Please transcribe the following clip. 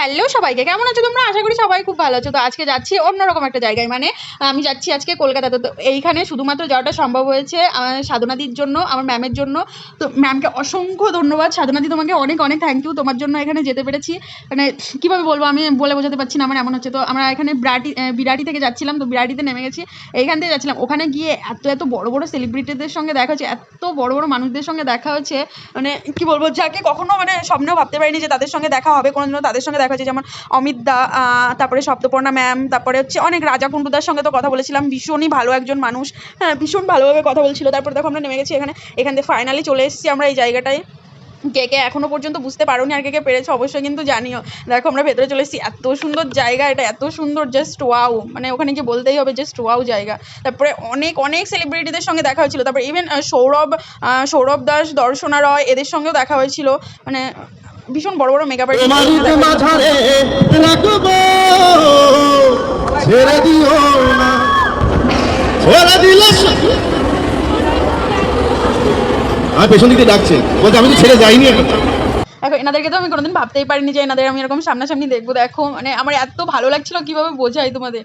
Hello সবাইকে, কেমন আছো তোমরা? আশা করি সবাই খুব ভালো আছো। তো আজকে যাচ্ছি অন্যরকম একটা জায়গায়। মানে আমি যাচ্ছি আজকে কলকাতাতে তো এইখানে শুধুমাত্র যাওয়াটা সম্ভব হয়েছে আমার সাধনাদির জন্য, আমার ম্যামের জন্য। তো ম্যামকে অসংখ্য ধন্যবাদ। সাধনাদি, তোমাকে অনেক অনেক থ্যাংক ইউ তোমার জন্য এখানে যেতে পেরেছি। মানে কীভাবে বলব আমি বলে বোঝাতে পারছি না আমার এমন হচ্ছে। তো, আমরা এখানে বিরাটি বিরাটি থেকে যাচ্ছিলাম, তো বিরাটিতে নেমে গেছি। এইখান থেকে যাচ্ছিলাম। ওখানে গিয়ে এত এত বড় বড় সেলিব্রিটিদের সঙ্গে দেখা হচ্ছে, এত বড় বড় মানুষদের সঙ্গে দেখা হচ্ছে। মানে কি বলব, যাকে কখনো মানে স্বপ্নেও ভাবতে পারিনি যে তাদের সঙ্গে দেখা হবে। কোনোদিনও তাদের সঙ্গে দেখা হচ্ছে যেমন অমিত দা তারপরে সপ্তপর্ণা ম্যাম, তারপরে হচ্ছে অনেক রাজা কুণ্ডুদার সঙ্গে তো কথা বলেছিলাম। ভীষণই ভালো একজন মানুষ। হ্যাঁ ভীষণ ভালোভাবে কথা বলছিল। তারপরে দেখো আমরা নেমে গেছি এখানে। এখান থেকে ফাইনালি চলে এসেছি আমরা এই জায়গাটায়। কে কে এখনও পর্যন্ত বুঝতে পারোনি আর কে কে পেরেছে অবশ্যই কিন্তু জানিও। দেখো আমরা ভেতরে চলে এসেছি। এত সুন্দর জায়গা এটা, এত সুন্দর জাস্ট ওয়াও মানে ওখানে গিয়ে বলতেই হবে জাস্ট ওয়াও জায়গা। তারপরে অনেক অনেক সেলিব্রিটিদের সঙ্গে দেখা হয়েছিল। তারপরে ইভেন সৌরভ সৌরভ দাস দর্শনা রয় এদের সঙ্গেও দেখা হয়েছিল। মানে ভীষণ বড় বড় মেগা তোমারিতে ছেড়ে দিও না। ছেড়ে দিলে আমি পেছন দিকে ডাকছে। বলছে আমি তো ছেড়ে যাইনি এখন। এনাদেরকে তো আমি কোনোদিন ভাবতেই পারিনি যে এনাদের আমি এরকম সামনাসামনি দেখব। দেখো মানে আমার এত ভালো লাগছিল কীভাবে বোঝাই তোমাদের।